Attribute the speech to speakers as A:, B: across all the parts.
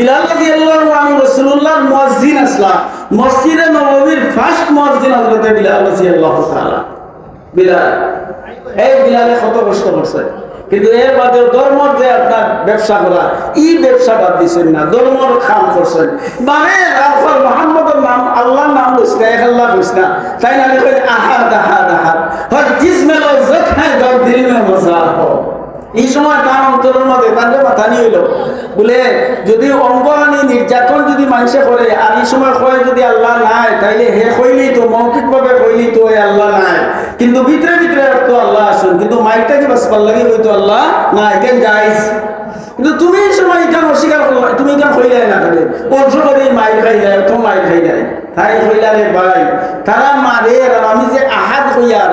A: বিলাল রাদিয়াল্লাহু আনহু রাসূলুল্লাহর মুয়াজ্জিন আসলা মসজিদে নববীর ফার্স্ট মুয়াজ্জিন হযরত বিলাল রাদিয়াল্লাহু তাআলা। বিলাল। এই বিলালে কত কষ্ট করছে। কিন্তু এর বাদে ধর্মর যে আপনার ব্যবসা করা, ই ব্যবসা বাদ দিচ্ছেন না ধর্মর খাম করছেন। মানে তারপর মোহাম্মদের নাম, আল্লাহর নাম বুঝতে এক আল্লাহ বুঝতে তাই না লিখে আহাদ আহাদ আহাদ। হর জিস মেলো জখ হ্যাঁ দর দিল মজা হো এই সময় তার অন্তরের মধ্যে তাদের মাথা নিয়ে এলো। বলে, যদি অঙ্গহানি নির্যাতন যদি মানুষে করে, আর এই সময় কয় যদি আল্লাহ নাই, তাইলে হে কইলি তো মৌখিক ভাবে কইলি তো আল্লাহ নাই। কিন্তু ভিতরে ভিতরে তো আল্লাহ আসুন। কিন্তু মাইকটাকে বাঁচবার লাগে হয়তো আল্লাহ নাই। কেন যাইস? কিন্তু তুমি এই সময় এটা অস্বীকার করো তুমি এটা কইলাই না খালি অর্থ করে মাইর খাইলাই তো মাইর খাইলাই তাই কইলারে ভাই, তারা মারে আর আমি যে আহাদ হইয়ার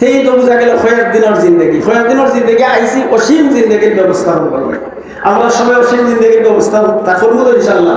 A: সেই তো বোঝা গেল দিনের জিন্দগি। দিনের জিন্দগি আইসি অসীম জিন্দগির ব্যবস্থা আমরা সবাই অসীম জিন্দগির ব্যবস্থা তা করব তো ইনশাল্লাহ